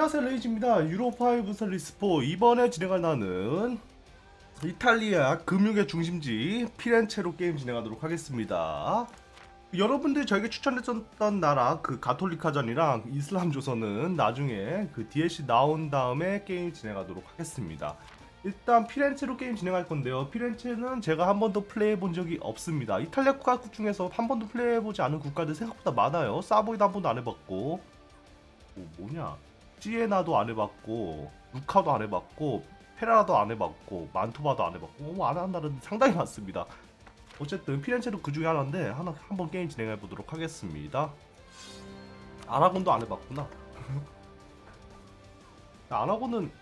안녕하세요 레이지입니다. 유로5 설리스포. 이번에 진행할 나는 이탈리아 금융의 중심지 피렌체로 게임 진행하도록 하겠습니다. 여러분들이 저에게 추천했었던 나라 그 가톨리카전이랑 이슬람 조선은 나중에 그 DLC 나온 다음에 게임 진행하도록 하겠습니다. 일단 피렌체로 게임 진행할 건데요. 피렌체는 제가 한 번도 플레이해 본 적이 없습니다. 이탈리아 국가국 중에서 한 번도 플레이해 보지 않은 국가들 생각보다 많아요. 사보이도 한 번도 안 해봤고. 뭐, 뭐냐 시에나도 안 해봤고 루카도 안 해봤고 페라도 안 해봤고 만토바도 안 해봤고 뭐안한 나라는 상당히 많습니다. 어쨌든 피렌체도 그 중에 하나인데 하나 한번 게임 진행해 보도록 하겠습니다. 아라곤도 안 해봤구나. 아라곤은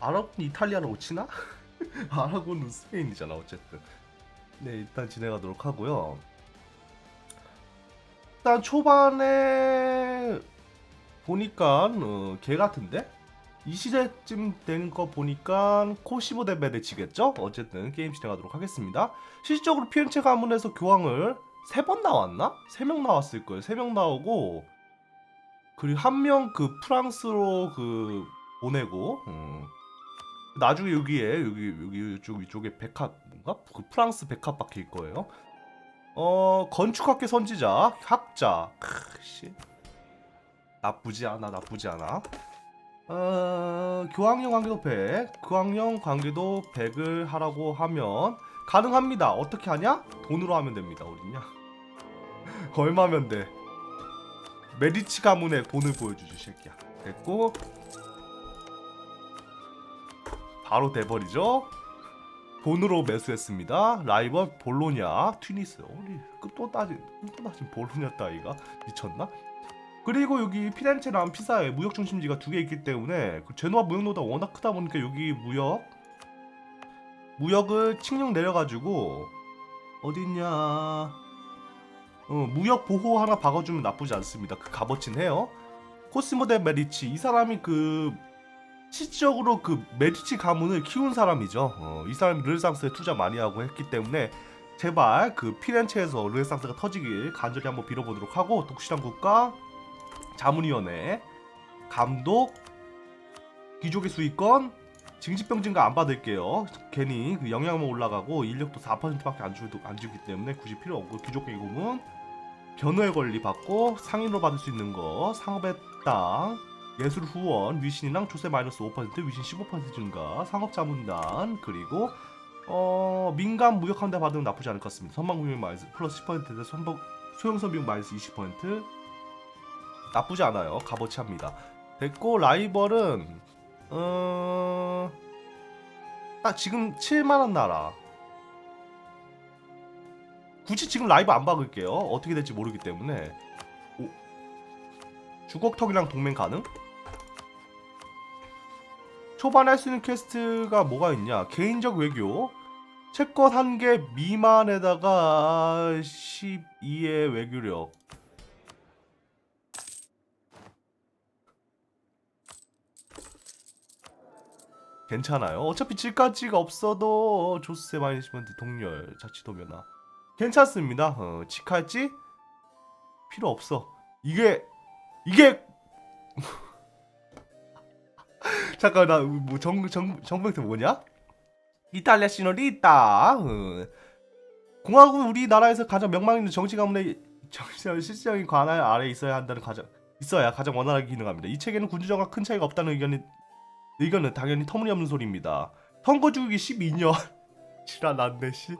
아라곤 이탈리아라고 치나? 아라곤은 스페인이잖아 어쨌든. 네 일단 진행하도록 하고요. 일단 초반에 보니까 어, 개 같은데 이 시대쯤 되는 거 보니까 코시모 대 메르치겠죠? 어쨌든 게임 진행하도록 하겠습니다. 실질적으로 피렌체 가문에서 교황을 세 번 나왔나? 세 명 나왔을 거예요. 세 명 나오고 그리고 한 명 그 프랑스로 그 보내고 음. 나중에 여기에 여기 여기 이쪽 이쪽에 백합 뭔가 그 프랑스 백합 박힐 거예요. 어 건축학계 선지자 학자. 크씨. 나쁘지 않아 나쁘지 않아. 어 교황령 관계도 100 교황령 관계도 100을 하라고 하면 가능합니다. 어떻게 하냐? 돈으로 하면 됩니다 우리냐. 얼마면 돼? 메디치 가문의 돈을 보여주지 새끼야. 됐고. 바로 돼버리죠 돈으로 매수했습니다. 라이벌 볼로냐, 튀니스. 우리 끝도 따진 끝도 따진 볼로냐 따위가 미쳤나? 그리고 여기 피렌체랑 피사에 무역 중심지가 두 개 있기 때문에 그 제노아 무역로가 워낙 크다 보니까 여기 무역 무역을 칙령 내려가지고 어딨냐? 어, 무역 보호 하나 박아주면 나쁘지 않습니다. 그 값어치는 해요. 코스모 데 메리치 이 사람이 그 실질적으로 그 메디치 가문을 키운 사람이죠. 어, 이 사람이 르네상스에 투자 많이 하고 했기 때문에 제발 그 피렌체에서 르네상스가 터지길 간절히 한번 빌어보도록 하고 독실한 국가 자문위원회 감독 귀족의 수익권 징집병 증가 안 받을게요. 괜히 그 영양만 올라가고 인력도 4%밖에 안 주도 안 주기 때문에 굳이 필요 없고 귀족 계급은 변호의 권리 받고 상인으로 받을 수 있는 거 상업의 땅 예술 후원 위신이랑 조세 마이너스 5% 위신 15% 증가 상업자문단 그리고 어 민간 무역한 데 받으면 나쁘지 않을 것 같습니다. 선방구역 마이너스 플러스 10%대 선박 소형선 비용 마이너스 20% 나쁘지 않아요. 값어치 합니다. 됐고 라이벌은 어 딱 지금 7만원 나라. 굳이 지금 라이브 안 박을게요. 어떻게 될지 모르기 때문에. 오. 주걱턱이랑 동맹 가능? 초반에 할 수 있는 퀘스트가 뭐가 있냐? 개인적 외교, 채권 한 개 미만에다가 12의 외교력. 괜찮아요. 어차피 질가치가 없어도 조세 마이니시먼트 동렬 자치도면화 괜찮습니다. 어, 치카지 필요 없어. 이게 이게 잠깐 나뭐 정 정병태 뭐냐? 이탈리아 시너리타. 어. 공화국은 우리나라에서 가장 명망 있는 정치 가문의 정치적 실질적인 관할 아래 있어야 한다는 가장 있어야 가장 원활하게 기능합니다. 이 체계는 군주정과 큰 차이가 없다는 의견이 의견은 당연히 터무니없는 소리입니다. 선거주기 12년 지라 났네 씨.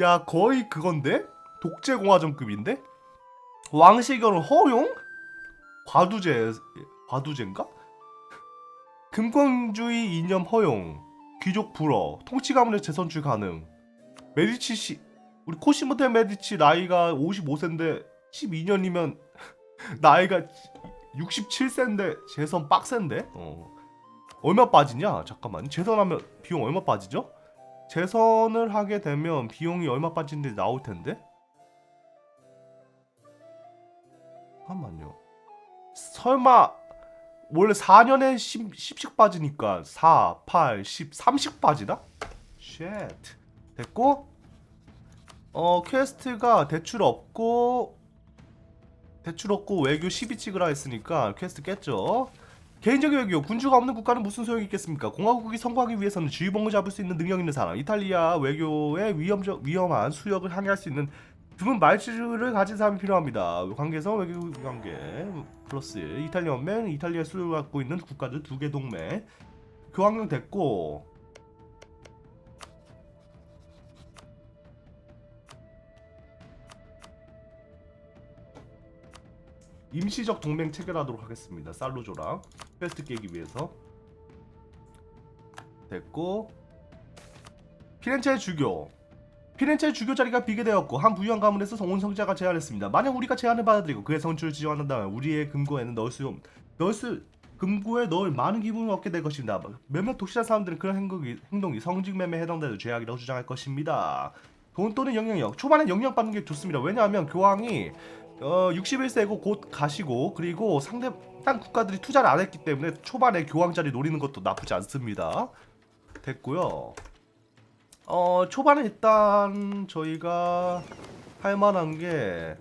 야 거의 그건데 독재 공화정급인데 왕실결혼 허용? 과두제 과두제인가? 금권주의 이념 허용, 귀족 불어, 통치 가문의 재선출 가능. 메디치 씨, 우리 코시모테 메디치 나이가 55세인데 12년이면 나이가 67세인데 재선 빡센데? 어. 얼마 빠지냐? 잠깐만. 재선하면 비용 얼마 빠지죠? 재선을 하게 되면 비용이 얼마 빠지는데 나올 텐데? 잠깐만요. 설마 원래 4년에 10, 10씩 빠지니까 4, 8, 10, 30 빠지나? 쉣 됐고 어 퀘스트가 대출 없고 대출 없고 외교 12 찍으라 했으니까 퀘스트 깼죠. 개인적인 외교 군주가 없는 국가는 무슨 소용이 있겠습니까? 공화국이 성공하기 위해서는 지휘봉을 잡을 수 있는 능력 있는 사람. 이탈리아 외교의 위험적 위험한 수역을 항해할 수 있는 드문 말주를 가진 사람이 필요합니다. 관계성 외교 관계 플러스 이탈리 아 연맹, 이탈리아 수역을 갖고 있는 국가들 두 개 동맹. 교환경 됐고. 임시적 동맹 체결하도록 하겠습니다. 살로조랑 퀘스트 깨기 위해서. 됐고. 피렌체 주교 피렌체 주교 자리가 비게 되었고 한 부유한 가문에서 온 성자가 제안했습니다. 만약 우리가 제안을 받아들이고 그의 선출을 지원한다면 우리의 금고에는 넣을 수 넣을 수 금고에 넣을 많은 기분을 얻게 될 것입니다. 몇몇 독실한 사람들은 그런 행동이, 행동이 성직매매에 해당되는 죄악이라고 주장할 것입니다. 돈 또는 영향력 초반에 영향 받는 게 좋습니다. 왜냐하면 교황이 어 61세고 곧 가시고 그리고 상대 딴 국가들이 투자를 안 했기 때문에 초반에 교황 자리 노리는 것도 나쁘지 않습니다. 됐고요. 어 초반에 일단 저희가 할 만한 게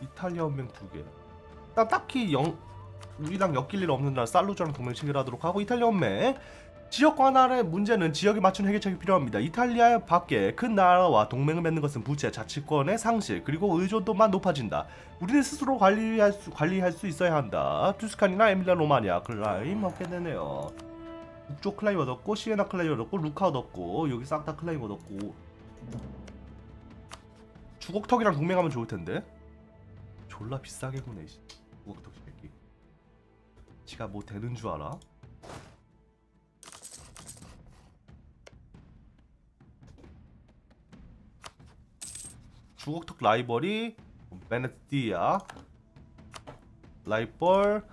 이탈리아 연맹 두 개. 일단 딱히 영 우리랑 엮일 일 없는 나라 살루자랑 동맹 체결하도록 하고 이탈리아 연맹 지역 관할의 문제는 지역에 맞춘 해결책이 필요합니다. 이탈리아 밖에 큰 나라와 동맹을 맺는 것은 부채, 자치권의 상실, 그리고 의존도만 높아진다. 우리는 스스로 관리할 수, 관리할 수 있어야 한다. 투스칸이나 에밀리아 로마니아 클라임 얻게 되네요. 북쪽 클라임 얻었고 시에나 클라임 얻었고 루카 얻었고 여기 싹 다 클라임 얻었고 주걱턱이랑 동맹하면 좋을 텐데. 졸라 비싸게 구네. 씨. 주걱턱 새끼. 지가 뭐 되는 줄 알아? 주걱턱 라이벌이 베네디아 라이벌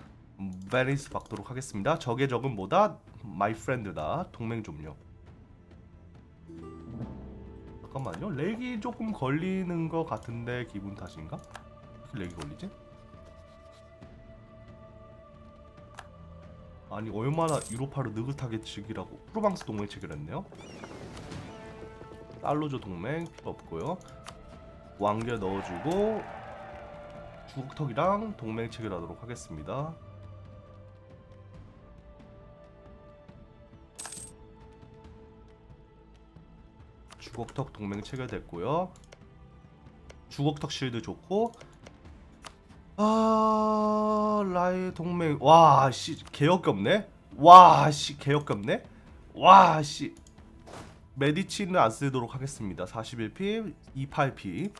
베니스 받도록 하겠습니다. 적의 적은 뭐다? 마이 프렌드다. 동맹 좀요. 잠깐만요. 렉이 조금 걸리는 것 같은데 기분 탓인가? 왜 렉이 걸리지? 아니 얼마나 유로파를 느긋하게 즐기라고 프로방스 동맹 체결했네요. 달로조 동맹 필요 없고요. 왕자 넣어주고 주걱턱이랑 동맹 체결하도록 하겠습니다. 주걱턱 동맹 체결됐고요. 주걱턱 실드 좋고 아 라이 동맹 와씨 개역겹네 와씨 개역겹네 와씨 메디치는 안 쓰도록 하겠습니다 41피 28피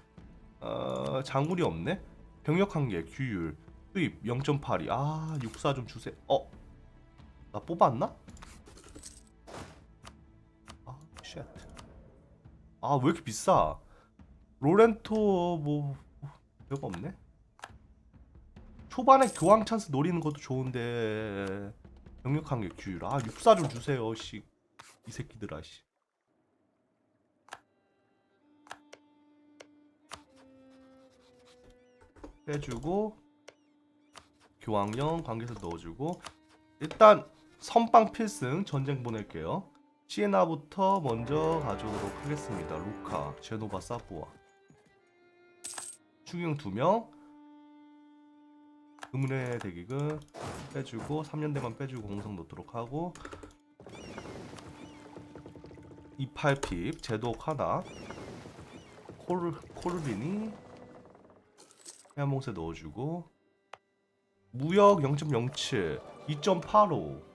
어, 장군이 없네 병력 한계 규율 수입 0.82 아, 육사 좀 주세요. 어? 나 뽑았나? 아, 쉣. 아, 왜 이렇게 비싸? 로렌토 뭐 별거 없네. 초반에 교황 찬스 노리는 것도 좋은데 병력 한계 규율. 아, 육사 좀 주세요. 씨. 이 새끼들아 씨. 빼주고 교황령 관계에서 넣어주고 일단 선빵 필승 전쟁 보낼게요. 시에나부터 먼저 가져오도록 하겠습니다. 루카, 제노바, 사포와. 추경 2명. 의문의 대기금 빼주고 3년대만 빼주고 공성 넣도록 하고. 28핍 제독 하나. 코르, 코르비니 해양봉쇄 넣어주고. 무역 0.07 2.85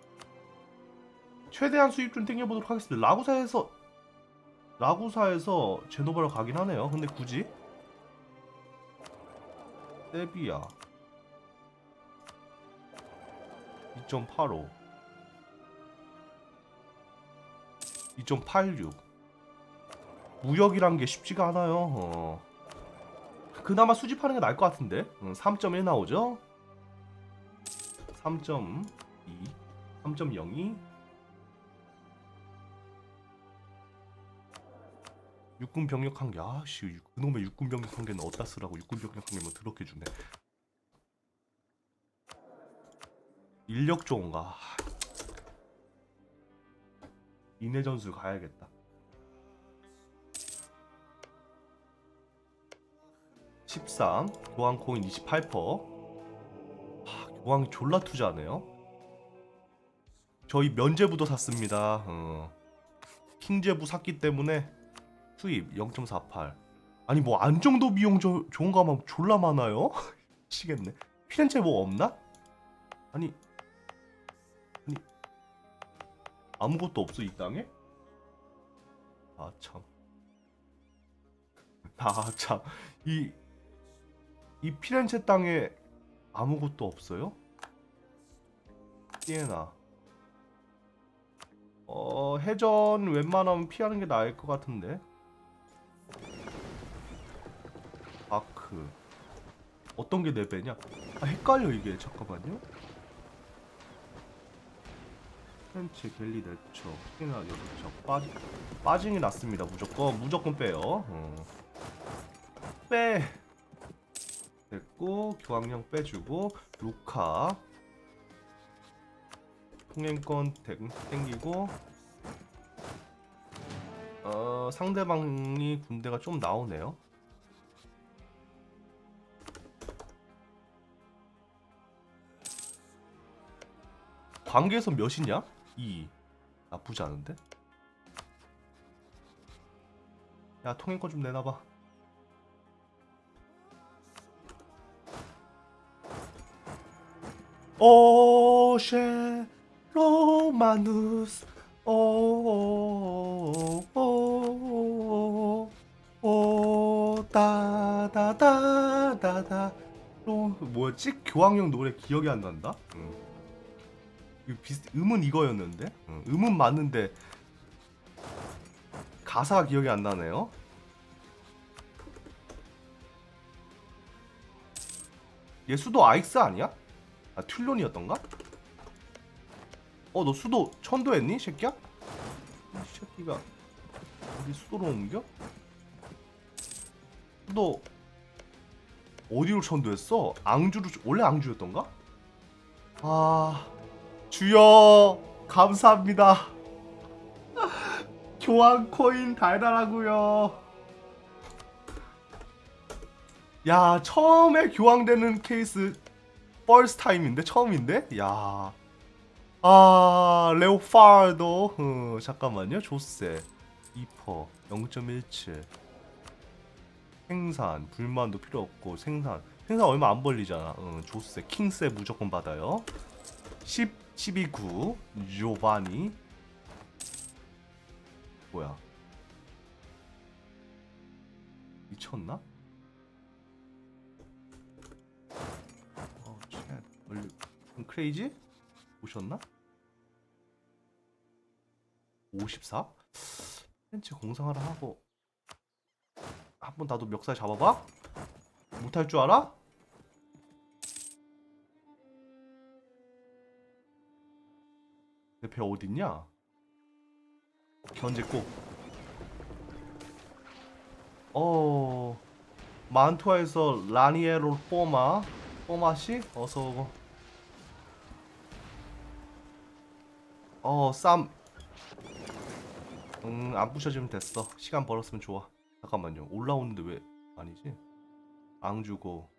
최대한 수입 좀 땡겨보도록 하겠습니다. 라구사에서 라구사에서 제노바로 가긴 하네요. 근데 굳이? 세비야. 2.85 2.86 무역이란 게 쉽지가 않아요. 어. 그나마 수집하는 게 나을 것 같은데? 3.1 나오죠? 3.2 3.02 육군 병력 한 개 아씨 그놈의 육군 병력 한 개는 어디다 쓰라고 육군 병력 한 개면 더럽게 주네. 인력 좋은가? 인해 전술 가야겠다. 13 교황 코인 28% 하, 교황이 졸라 투자하네요. 저희 면제부도 샀습니다. 어. 킹제부 샀기 때문에 수입 0.48 아니 뭐 안정도 비용 저, 좋은 거 하면 졸라 많아요? 미치겠네. 피렌체 뭐 없나? 아니 아니 아무것도 없어 이 땅에? 아참. 아참. 이, 이 피렌체 땅에 아무것도 없어요? 시에나? 어 해전 웬만하면 피하는 게 나을 것 같은데 아크 어떤 게 4배냐? 아 헷갈려 이게. 잠깐만요. 프렌치 갤리 네처 피나 6척 빠지 빠징이 났습니다 무조건. 무조건 빼요. 어. 빼. 됐고 교황령 빼주고 루카. 통행권 땡- 땡기고. 어 상대방이 군대가 좀 나오네요 관계에서 몇이냐? 2 나쁘지 않은데? 야 통행권 좀 내놔봐 오셰 로마누스 오오오오 다다다다다 로 뭐였지? 교황용 노래 기억이 안 난다. 응. 이거 비슷 음은 이거였는데 응, 음은 맞는데 가사가 기억이 안 나네요. 얘 수도 아익스 아니야? 아 툴론이었던가? 어 너 수도 천도했니 새끼야? 이 새끼가 어디 수도로 옮겨? 수도 어디로 천도했어? 앙주로 원래 앙주였던가? 아 주여 감사합니다. 교환 코인 달달하고요. 야 처음에 교환되는 케이스 퍼스트 타임인데 처음인데 야. 아 레오파르도 어, 잠깐만요 조세 2퍼 0.17 생산 불만도 필요 없고 생산 생산 얼마 안 벌리잖아 어, 조세 킹세 무조건 받아요 10 12 9 조바니 뭐야 미쳤나? 어, 쉣. 얼리 크레이지? 오셨나? 54? 펜치 공상하라 하고 한번 나도 멱살 잡아봐? 못할 줄 알아? 내 배 어딨냐? 견제 꼭. 어 만투아에서 라니에로 뽀마 뽀마씨 어서 오고. 어 쌈. 응안 부셔지면 됐어. 시간 벌었으면 좋아. 잠깐만요. 올라오는데 왜 아니지? 앙 주고.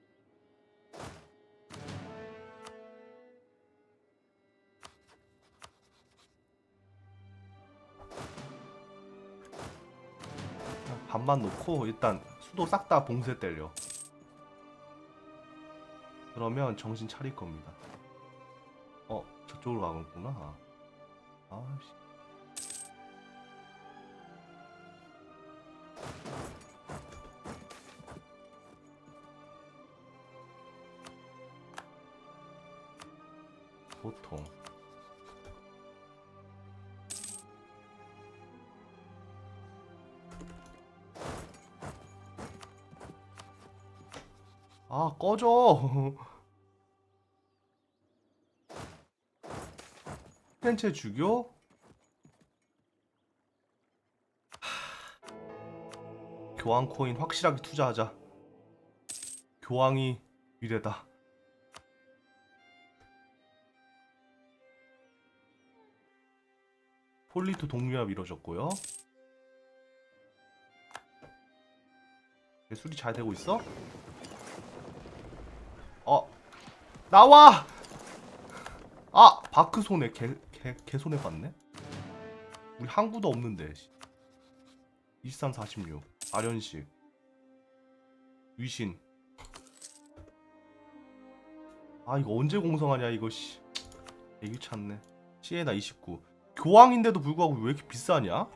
반만 놓고 일단 수도 싹 다 봉쇄 때려. 그러면 정신 차릴 겁니다. 어 저쪽으로 가는구나. 아씨. 보통 아 꺼져. 펜체 하... 교황 코인 확실하게 투자하자. 교황이 미래다. 폴리토 동류합 이루어졌고요. 수리 잘 되고 있어? 어 나와! 아 바크 손해 개개 손해 봤네? 우리 항구도 없는데 23 46 아련식 위신. 아 이거 언제 공성하냐 이거 씨. 얘기 찾네. 시에나 29 교황인데도 불구하고 왜 이렇게 비싸냐?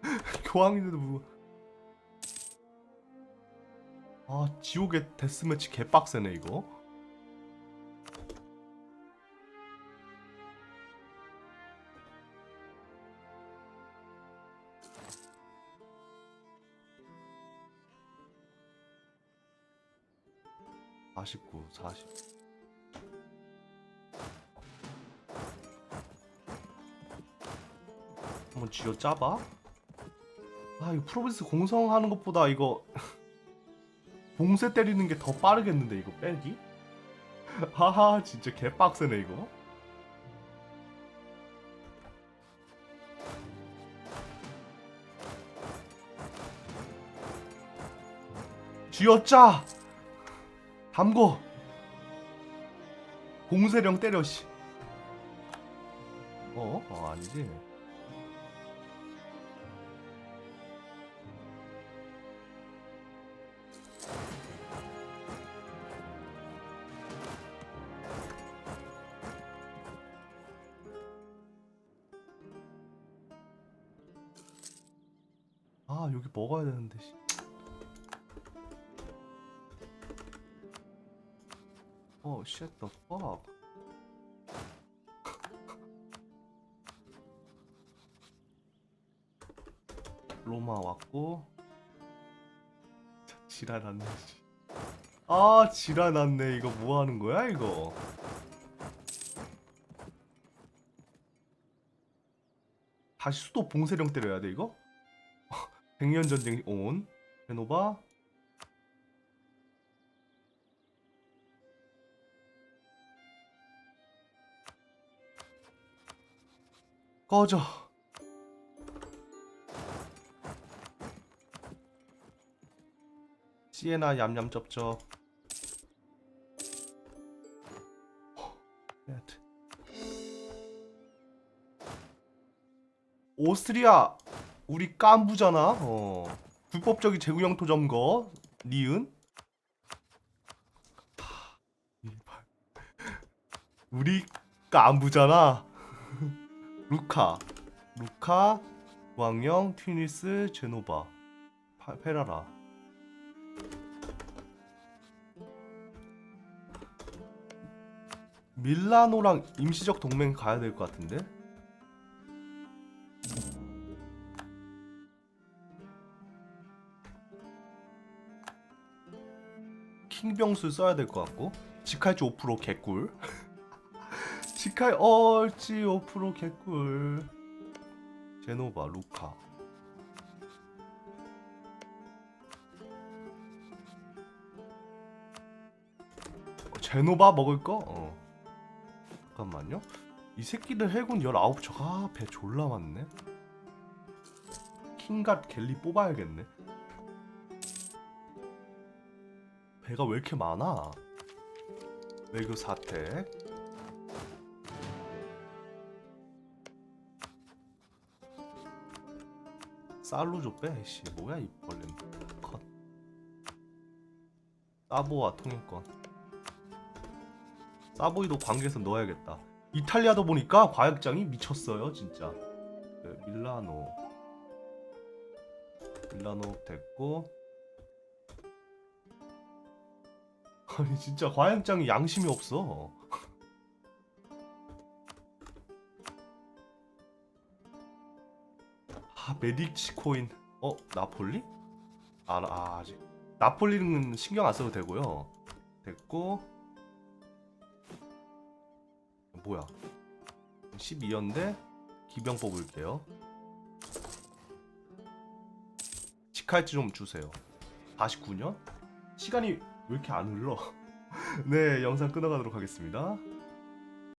교황인데도 불구하고 아 지옥의 데스매치 개빡세네 이거. (49) (40) 한번 쥐어 짜봐. 아 이거 프로비스 공성하는 것보다 이거 봉쇄 때리는 게 더 빠르겠는데 이거 빼기? 하하 진짜 개빡세네 이거. 쥐어짜! 담궈 봉쇄령 때려 씨. 어? 어 아니지 어 shit the fuck? 로마 왔고. 자, 지랄 났네 씨. 아 지랄 났네. 이거 뭐 하는 거야 이거? 다시 수도 봉쇄령 때려야 돼 이거? 백년 전쟁 온? 베노바 꺼져 시에나 얌얌 헤트. 오스트리아 우리 깐부잖아. 어. 불법적인 재구영토 점거 니은. 우리 깐부잖아. 루카, 루카, 왕영, 튀니스, 제노바, 파, 페라라. 밀라노랑 임시적 동맹 가야 될 것 같은데? 킹병술 써야 될 것 같고 지칼지 5% 개꿀 지칼 얼지 5% 개꿀. 제노바 루카. 어, 제노바 먹을 거? 어. 잠깐만요. 이 새끼들 해군 19척. 아 배 졸라 많네. 킹갓 갤리 뽑아야겠네. 배가 왜 이렇게 많아? 외교 사택 쌀로 좀 빼. 씨 뭐야 이 벌레는. 컷. 사보와 통일권. 사보이도 관계에서 넣어야겠다. 이탈리아도 보니까 과역장이 미쳤어요 진짜. 네, 밀라노. 밀라노 됐고. 아니 진짜 과양장이 양심이 없어. 아 메디치 코인. 어 나폴리? 아, 아 아직 나폴리는 신경 안 써도 되고요. 됐고 뭐야? 12연대 기병 뽑을게요. 치칼지 좀 주세요. 49년? 시간이 왜 이렇게 안 흘러? 네, 영상 끊어가도록 하겠습니다.